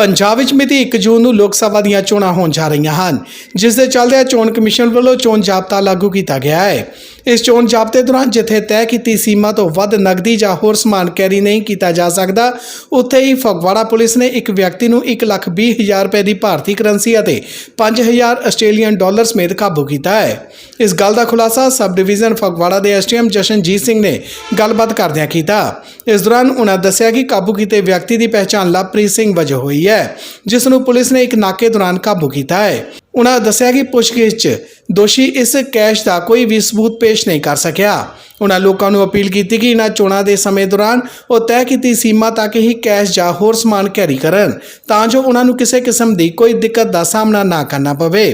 ਪੰਜਾਬ ਵਿੱਚ ਮਿਤੀ 1 ਜੂਨ ਨੂੰ ਲੋਕ ਸਭਾ ਦੀਆਂ ਚੋਣਾਂ ਹੋਣ ਜਾ ਰਹੀਆਂ ਹਨ, ਜਿਸ ਦੇ ਚੱਲਦਿਆਂ ਚੋਣ ਕਮਿਸ਼ਨ ਵੱਲੋਂ ਚੋਣ ਜਾਬਤਾ ਲਾਗੂ ਕੀਤਾ ਗਿਆ ਹੈ। ਇਸ ਚੋਣ ਜਾਬਤੇ ਦੌਰਾਨ ਜਿੱਥੇ ਤੈਅ ਕੀਤੀ ਸੀਮਾ ਤੋਂ ਵੱਧ ਨਕਦੀ ਜਾਂ ਹੋਰ ਸਮਾਨ ਕੈਰੀ ਨਹੀਂ ਕੀਤਾ ਜਾ ਸਕਦਾ, ਉੱਥੇ ਹੀ ਫਗਵਾੜਾ ਪੁਲਿਸ ਨੇ ਇੱਕ ਵਿਅਕਤੀ ਨੂੰ 1 ਲੱਖ ਵੀਹ ਹਜ਼ਾਰ ਰੁਪਏ ਦੀ ਭਾਰਤੀ ਕਰੰਸੀ ਅਤੇ 5000 ਆਸਟ੍ਰੇਲੀਅਨ ਡਾਲਰ ਸਮੇਤ ਕਾਬੂ ਕੀਤਾ ਹੈ। ਇਸ ਗੱਲ ਦਾ ਖੁਲਾਸਾ ਸਬ ਡਿਵੀਜ਼ਨ ਫਗਵਾੜਾ ਦੇ ਐਸਟੀਐਮ ਜਸ਼ਨਜੀਤ ਸਿੰਘ ਨੇ ਗੱਲਬਾਤ ਕਰਦਿਆਂ ਕੀਤਾ। ਇਸ ਦੌਰਾਨ ਉਹਨਾਂ ਦੱਸਿਆ ਕਿ ਕਾਬੂ ਕੀਤੇ ਵਿਅਕਤੀ ਦੀ ਪਹਿਚਾਣ ਲਵਪ੍ਰੀਤ ਸਿੰਘ ਵਜੋਂ ਹੋਈ ਹੈ, ਜਿਸ ਨੂੰ ਪੁਲਿਸ ਨੇ ਇੱਕ ਨਾਕੇ ਦੌਰਾਨ ਕਾਬੂ ਕੀਤਾ ਹੈ। ਉਹਨਾਂ ਦੱਸਿਆ ਕਿ ਪੁੱਛਗਿੱਛ 'ਚ ਦੋਸ਼ੀ ਇਸ ਕੈਸ਼ ਦਾ ਕੋਈ ਵੀ ਸਬੂਤ ਪੇਸ਼ ਨਹੀਂ ਕਰ ਸਕਿਆ। ਉਹਨਾਂ ਲੋਕਾਂ ਨੂੰ ਅਪੀਲ ਕੀਤੀ ਕਿ ਇਹਨਾਂ ਚੋਣਾਂ ਦੇ ਸਮੇਂ ਦੌਰਾਨ ਉਹ ਤੈਅ ਕੀਤੀ ਸੀਮਾ ਤੱਕ ਹੀ ਕੈਸ਼ ਜਾਂ ਹੋਰ ਸਮਾਨ ਕੈਰੀ ਕਰਨ, ਤਾਂ ਜੋ ਉਹਨਾਂ ਨੂੰ ਕਿਸੇ ਕਿਸਮ ਦੀ ਕੋਈ ਦਿੱਕਤ ਦਾ ਸਾਹਮਣਾ ਨਾ ਕਰਨਾ ਪਵੇ।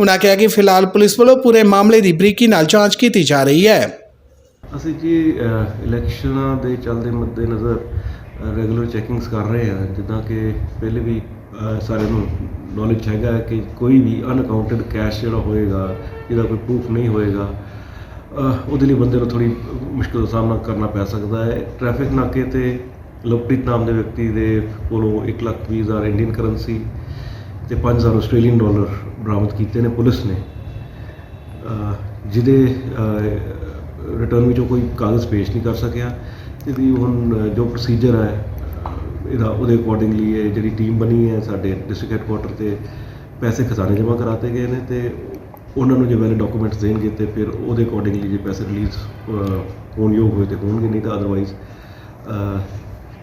ਉਹਨਾਂ ਕਿਹਾ ਕਿ ਫਿਲਹਾਲ ਪੁਲਿਸ ਵੱਲੋਂ ਪੂਰੇ ਮਾਮਲੇ ਦੀ ਬਰੀਕੀ ਨਾਲ ਜਾਂਚ ਕੀਤੀ ਜਾ ਰਹੀ ਹੈ। ਅਸੀਂ ਜੀ ਇਲੈਕਸ਼ਨਾਂ ਦੇ ਚੱਲਦੇ ਮੱਦੇ ਨਜ਼ਰ ਰੈਗੂਲਰ ਚੈਕਿੰਗਸ ਕਰ ਰਹੇ ਹਾਂ, ਜਿੱਦਾਂ ਕਿ ਪਹਿਲੇ ਵੀ ਅਹ, ਸਾਰਿਆਂ ਨੂੰ ਨੌਲੇਜ ਹੈਗਾ ਕਿ ਕੋਈ ਵੀ ਅਨਅਕਾਊਂਟਡ ਕੈਸ਼ ਜਿਹੜਾ ਹੋਏਗਾ ਜਿਹਦਾ ਕੋਈ ਪ੍ਰੂਫ ਨਹੀਂ ਹੋਏਗਾ ਉਹਦੇ ਲਈ ਬੰਦੇ ਨੂੰ ਥੋੜੀ ਮੁਸ਼ਕਲ ਦਾ ਸਾਹਮਣਾ ਕਰਨਾ ਪੈ ਸਕਦਾ ਹੈ। ਟ੍ਰੈਫਿਕ ਨਾਕੇ ਤੇ ਲਵਪ੍ਰੀਤ ਨਾਮ ਦੇ ਵਿਅਕਤੀ ਦੇ ਕੋਲੋਂ 1 ਲੱਖ ਵੀਹ ਹਜ਼ਾਰ ਇੰਡੀਅਨ ਕਰੰਸੀ ਤੇ 5000 ਆਸਟ੍ਰੇਲੀਅਨ ਡਾਲਰ ਬਰਾਮਦ ਕੀਤੇ ਨੇ ਪੁਲਿਸ ਨੇ। ਜਿਹਦੇ ਰਿਟਰਨ ਵਿੱਚੋਂ ਕੋਈ ਕਾਗਜ਼ ਪੇਸ਼ ਨਹੀਂ ਕਰ ਸਕਿਆ। ਤੇ ਵੀ ਹੁਣ ਜੋ ਪ੍ਰੋਸੀਜਰ ਹੈ ਇਹਦਾ ਉਹਦੇ ਅਕੋਰਡਿੰਗਲੀ ਇਹ ਜਿਹੜੀ ਟੀਮ ਬਣੀ ਹੈ ਸਾਡੇ ਡਿਸਟ੍ਰਿਕਟ ਹੈੱਡਕੁਆਟਰ ਤੇ ਪੈਸੇ ਖਜ਼ਾਨੇ ਜਮ੍ਹਾਂ ਕਰਾਤੇ ਗਏ ਨੇ ਤੇ ਉਹਨਾਂ ਨੂੰ ਜੇ ਵੈਲਿਡ ਡਾਕੂਮੈਂਟਸ ਦੇਣਗੇ ਤੇ ਫਿਰ ਉਹਦੇ ਅਕੋਰਡਿੰਗਲੀ ਜੇ ਪੈਸੇ ਰਿਲੀਜ਼ ਹੋਣ ਯੋਗ ਹੋਏ ਤੇ ਹੋਣਗੇ ਨਹੀਂ ਤਾਂ ਅਦਰਵਾਈਜ਼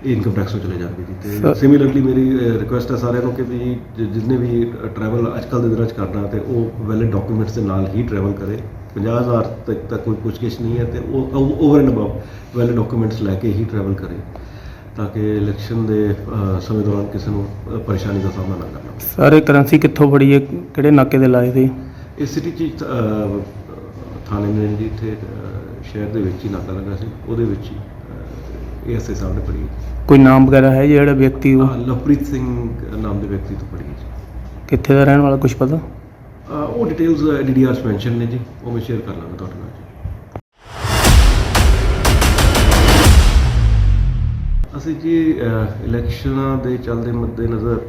ਇਹ ਇਨਕਮ ਟੈਕਸ ਨੂੰ ਚਲੇ ਜਾਣਗੇ ਜੀ। ਤੇ ਸਿਮਿਲਰਲੀ ਮੇਰੀ ਰਿਕੁਐਸਟ ਹੈ ਸਾਰਿਆਂ ਨੂੰ ਕਿ ਵੀ ਜਿ- ਜਿਸਨੇ ਵੀ ਟਰੈਵਲ ਅੱਜ ਕੱਲ੍ਹ ਦੇ ਦਿਨਾਂ 'ਚ ਕਰਨਾ ਤੇ ਉਹ ਵੈਲਿਡ ਡਾਕੂਮੈਂਟਸ ਦੇ ਨਾਲ ਹੀ ਟਰੈਵਲ ਕਰੇ। 50000 ਤੱਕ ਤਾਂ ਕੋਈ ਪੁੱਛਗਿੱਛ ਨਹੀਂ ਹੈ ਤੇ ਉਹ over and above valid documents ਲੈ ਕੇ ਹੀ ਟਰੈਵਲ ਕਰੇ। ਤਾਂ ਕਿ ਇਲੈਕਸ਼ਨ ਦੇ ਸਮੇਂ ਦੌਰਾਨ ਕਿਸੇ ਨੂੰ ਪਰੇਸ਼ਾਨੀ ਦਾ ਸਾਹਮਣਾ ਨਾ ਕਰਨਾ ਪਵੇ। ਸਾਰੇ ਕਰੰਸੀ ਕਿੱਥੋਂ ਫੜੀ ਹੈ? ਕਿਹੜੇ ਨਾਕੇ ਦੇ ਲਾਏ ਤੇ ਇਸ ਸਿਟੀ 'ਚ ਥਾਣੇ ਨੇ ਜੀ ਇੱਥੇ ਅਹ, ਸ਼ਹਿਰ ਦੇ ਵਿੱਚ ਹੀ ਨਾਕਾ ਲੱਗਾ ਸੀ। ਉਹਦੇ ਵਿੱਚ ਹੀ ਏਐਸਏ ਸਾਹਿਬ ਨੇ ਪੜੀ ਕੋਈ ਨਾਮ ਵਗੈਰਾ ਹੈ ਜਿਹੜਾ ਵਿਅਕਤੀ ਉਹ? ਲਵਪ੍ਰੀਤ ਸਿੰਘ ਨਾਮ ਦੇ ਵਿਅਕਤੀ ਤੋਂ ਪੜੀ ਜੀ। ਕਿੱਥੇ ਦਾ ਰਹਿਣ ਵਾਲਾ ਕੁਝ ਪਤਾ? ਉਹ ਡਿਟੇਲਸ ਡੀਡੀਆਰਸ ਮੈਂਸ਼ਨ ਨੇ ਜੀ। ਉਹ ਮੈਂ ਸ਼ੇਅਰ ਕਰ ਲਾਂਗਾ ਤੁਹਾਡੇ ਨਾਲ ਜੀ। ਅਸੀਂ ਜੀ ਇਲੈਕਸ਼ਨਾਂ ਦੇ ਚੱਲਦੇ ਮੱਦੇਨਜ਼ਰ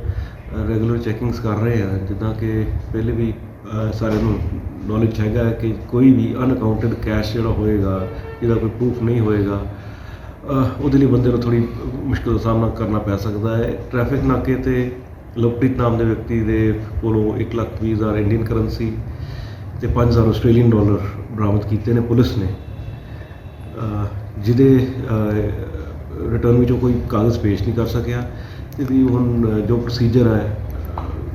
ਰੈਗੂਲਰ ਚੈਕਿੰਗਸ ਕਰ ਰਹੇ ਹਾਂ ਜਿੱਦਾਂ ਕਿ ਪਹਿਲੇ ਵੀ ਸਾਰਿਆਂ ਨੂੰ ਨੌਲੇਜ ਹੈਗਾ ਹੈ ਕਿ ਕੋਈ ਵੀ ਅਨਅਕਾਊਂਟਡ ਕੈਸ਼ ਜਿਹੜਾ ਹੋਏਗਾ, ਜਿਹਦਾ ਕੋਈ ਪ੍ਰੂਫ ਨਹੀਂ ਹੋਏਗਾ ਉਹਦੇ ਲਈ ਬੰਦੇ ਨੂੰ ਥੋੜੀ ਮੁਸ਼ਕਲ ਦਾ ਸਾਹਮਣਾ ਕਰਨਾ ਪੈ ਸਕਦਾ ਹੈ। ਟ੍ਰੈਫਿਕ ਨਾਕੇ ਤੇ ਲਵਪ੍ਰੀਤ ਨਾਮ ਦੇ ਵਿਅਕਤੀ ਦੇ ਕੋਲੋਂ 1 ਲੱਖ ਵੀਹ ਹਜ਼ਾਰ ਇੰਡੀਅਨ ਕਰੰਸੀ ਤੇ 5000 ਆਸਟ੍ਰੇਲੀਅਨ ਡਾਲਰ ਬਰਾਮਦ ਕੀਤੇ ਨੇ ਪੁਲਿਸ ਨੇ। ਜਿਹਦੇ ਰਿਟਰਨ ਵਿੱਚੋਂ ਕੋਈ ਕਾਗਜ਼ ਪੇਸ਼ ਨਹੀਂ ਕਰ ਸਕਿਆ ਤੇ ਵੀ ਹੁਣ ਜੋ ਪ੍ਰੋਸੀਜਰ ਹੈ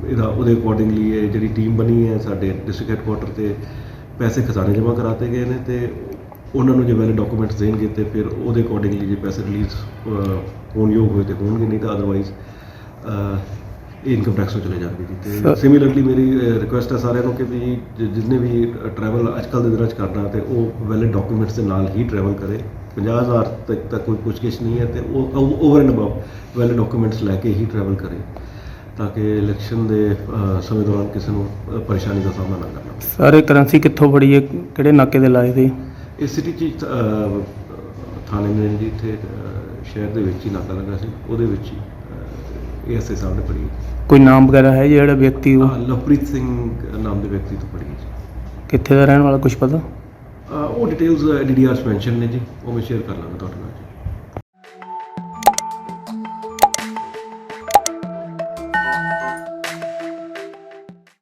ਇਹਦਾ ਉਹਦੇ ਅਕੋਰਡਿੰਗਲੀ ਇਹ ਜਿਹੜੀ ਟੀਮ ਬਣੀ ਹੈ ਸਾਡੇ ਡਿਸਟ੍ਰਿਕਟ ਹੈੱਡਕੁਆਟਰ ਤੇ ਪੈਸੇ ਖਜ਼ਾਨੇ ਜਮ੍ਹਾਂ ਕਰਾਤੇ ਗਏ ਨੇ ਤੇ ਉਹਨਾਂ ਨੂੰ ਜੇ ਵੈਲਿਡ ਡਾਕੂਮੈਂਟਸ ਦੇਣਗੇ ਤੇ ਫਿਰ ਉਹਦੇ ਅਕੋਰਡਿੰਗਲੀ ਜੇ ਪੈਸੇ ਰਿਲੀਜ਼ ਹੋਣ ਯੋਗ ਹੋਏ ਤੇ ਹੋਣਗੇ ਨਹੀਂ ਤਾਂ ਅਦਰਵਾਈਜ਼ ਇਹ ਇਨਕਮ ਟੈਕਸ ਨੂੰ ਚਲੇ ਜਾਣਗੇ ਜੀ। ਤੇ ਸਿਮਿਲਰਲੀ ਮੇਰੀ ਰਿਕੁਐਸਟ ਹੈ ਸਾਰਿਆਂ ਨੂੰ ਕਿ ਵੀ ਜਿ- ਜਿਸਨੇ ਵੀ ਟਰੈਵਲ ਅੱਜ ਕੱਲ੍ਹ ਦੇ ਦਿਨਾਂ 'ਚ ਕਰਨਾ ਤੇ ਉਹ ਵੈਲਿਡ ਡਾਕੂਮੈਂਟਸ ਦੇ ਨਾਲ ਹੀ ਟਰੈਵਲ ਕਰੇ। 50000 ਤੱਕ ਤਾਂ ਕੋਈ ਪੁੱਛਗਿੱਛ ਨਹੀਂ ਹੈ ਤੇ ਉਹ over and above valid documents ਲੈ ਕੇ ਹੀ ਟਰੈਵਲ ਕਰੇ ਤਾਂ ਕਿ ਇਲੈਕਸ਼ਨ ਦੇ ਸਮੇਂ ਦੌਰਾਨ ਕਿਸੇ ਨੂੰ ਪਰੇਸ਼ਾਨੀ ਦਾ ਸਾਹਮਣਾ ਨਾ ਕਰਨਾ ਪਵੇ। ਸਾਰੇ ਕਰੰਸੀ ਕਿੱਥੋਂ ਫੜੀ ਹੈ? ਕਿਹੜੇ ਨਾਕੇ ਦੇ ਲਾਏ ਤੇ ਇਸ ਸਿਟੀ 'ਚ ਥਾਣੇ ਨੇ ਇੱਥੇ ਸ਼ਹਿਰ ਦੇ ਵਿੱਚ ਹੀ ਨਾਕਾ ਲੱਗਾ ਸੀ। ਉਹਦੇ ਵਿੱਚ ਹੀ ਏਐਸਏ ਸਾਹਿਬ ਨੇ ਪੜੀ ਕੋਈ ਨਾਮ ਵਗੈਰਾ ਹੈ ਜਿਹੜਾ ਵਿਅਕਤੀ ਉਹ? ਲਵਪ੍ਰੀਤ ਸਿੰਘ ਨਾਮ ਦੇ ਵਿਅਕਤੀ ਤੋਂ ਜੀ। ਕਿੱਥੇ ਦਾ ਰਹਿਣ ਵਾਲਾ ਕੁਝ ਪਤਾ? ਉਹ ਡਿਟੇਲਸ ਡੀਡੀਆਰਸ ਮੈਂਸ਼ਨ ਨੇ ਜੀ ਉਹ ਮੈਂ ਸ਼ੇਅਰ ਕਰ ਲਾਂਗਾ ਤੁਹਾਡੇ ਨਾਲ ਜੀ।